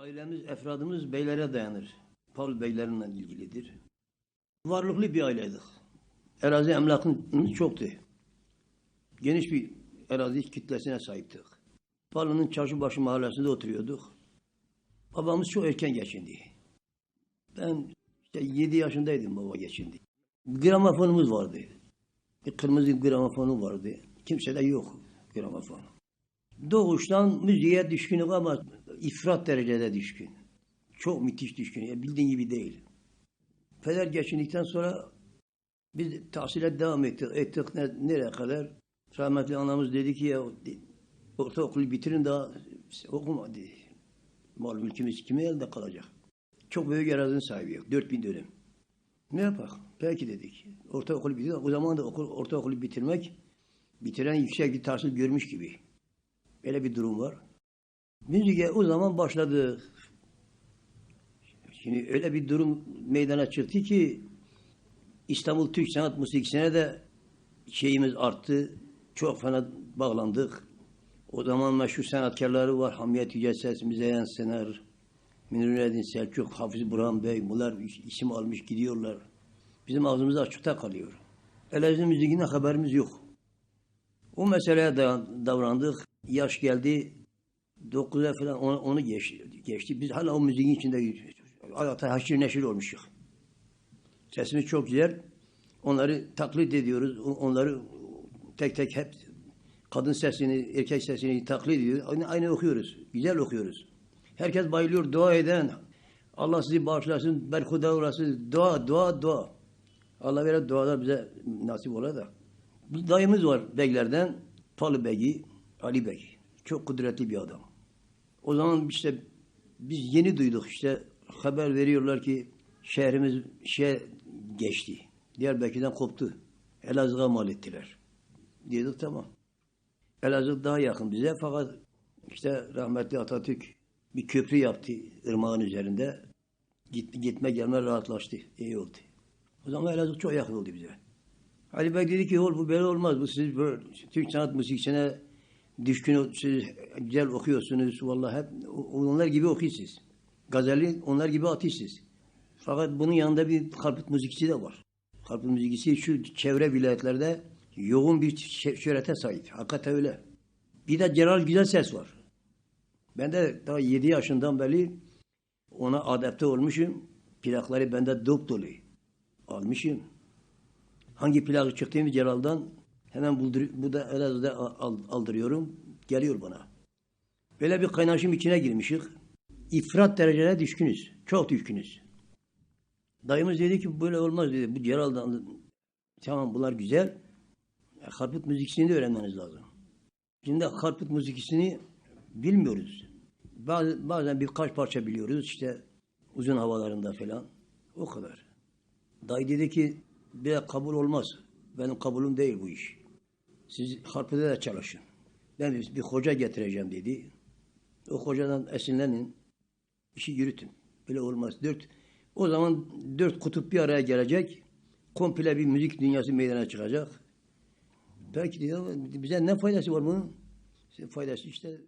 Ailemiz, efradımız beylere dayanır. Paul beylerinle ilgilidir. Varlıklı bir aileydik. Erazi emlakımız çoktu. Geniş bir erazi kitlesine sahiptik. Palu'nun Çarşıbaşı mahallesinde oturuyorduk. Babamız çok erken geçindi. Ben işte 7 yaşındaydım baba geçindi. Gramofonumuz vardı. Bir kırmızı gramofonu vardı. Kimsede yok gramofon. Doğuştan müziğe düşkünüm ama ifrat derecede düşkün. Çok müthiş düşkün. Ya bildiğin gibi değil. Peder geçindikten sonra biz tahsile devam ettik. Ettik ne, nereye kadar? Rahmetli anamız dedi ki ya ortaokulu bitirin daha okuma dedi. Mal mülkümüz kimin elinde kalacak? Çok büyük arazinin sahibi yok. 4000 dönüm. Ne yapak? Peki dedik. Ortaokulu bitirdik. O zaman da okul, ortaokulu bitirmek bitiren yüksek bir tahsil görmüş gibi. Böyle bir durum var. Müziğe o zaman başladı. Şimdi öyle bir durum meydana çıktı ki İstanbul Türk Sanat Müziği'ne de şeyimiz arttı. Çok fena bağlandık. O zaman meşhur sanatkarları var. Hamiyet Yüce Ses, Müzeyyen Sener, Münir Selçuk, Hafız Burhan Bey. Bunlar isim almış gidiyorlar. Bizim ağzımız açıkta kalıyor. Elazığ müziğinden haberimiz yok. O meseleye davrandık. Yaş geldi. 9'a falan onu, onu geçti, geçti. Biz hala o müziğin içinde hayata haşir neşir olmuşuz. Sesimiz çok güzel. Onları taklit ediyoruz. Onları tek tek hep kadın sesini, erkek sesini taklit ediyoruz. Aynı, aynı okuyoruz. Güzel okuyoruz. Herkes bayılıyor. Dua eden. Allah sizi bağışlasın. Berkuda uğrasın. Dua, dua, dua. Allah vere dualar bize nasip ola da. Bir dayımız var beylerden. Palı Bey'i, Ali Bey. Çok kudretli bir adam. O zaman işte biz yeni duyduk işte haber veriyorlar ki şehrimiz şey geçti. Diyarbakır'dan koptu. Elazığ'a mal ettiler. Dedik tamam. Elazığ daha yakın bize fakat işte rahmetli Atatürk bir köprü yaptı ırmağın üzerinde. Git, gitme gelme rahatlaştı. İyi oldu. O zaman Elazığ çok yakın oldu bize. Ali Bey dedi ki bu böyle olmaz. Bu siz böyle Türk sanat müziğine düşkün, siz güzel okuyorsunuz. Vallahi hep onlar gibi okuyorsunuz. Gazeli onlar gibi atıyorsunuz. Fakat bunun yanında bir karput müzikçisi de var. Karput müzikçisi şu çevre vilayetlerde yoğun bir şö- şöhrete sahip. Hakikaten öyle. Bir de Celal Güzel Ses var. Ben de daha 7 yaşından beri ona adapte olmuşum. Plakları bende dop dolu. Almışım. Hangi plakı çıktığımı Celal'dan hemen buldur, bu da Elazığ'da al- aldırıyorum. Geliyor bana. Böyle bir kaynaşım içine girmişik. İfrat derecede düşkünüz. Çok düşkünüz. Dayımız dedi ki böyle olmaz dedi. Bu Celal'dan tamam bunlar güzel. Harput müzikisini de öğrenmeniz lazım. Şimdi harput müzikisini bilmiyoruz. Bazen, bazen birkaç parça biliyoruz işte uzun havalarında falan. O kadar. Dayı dedi ki bir kabul olmaz. Benim kabulüm değil bu iş. Siz harpede de çalışın. Ben bir, hoca getireceğim dedi. O hocadan esinlenin. işi yürütün. Böyle olmaz. Dört, o zaman dört kutup bir araya gelecek. Komple bir müzik dünyası meydana çıkacak. Belki diyor, bize ne faydası var bunun? Faydası işte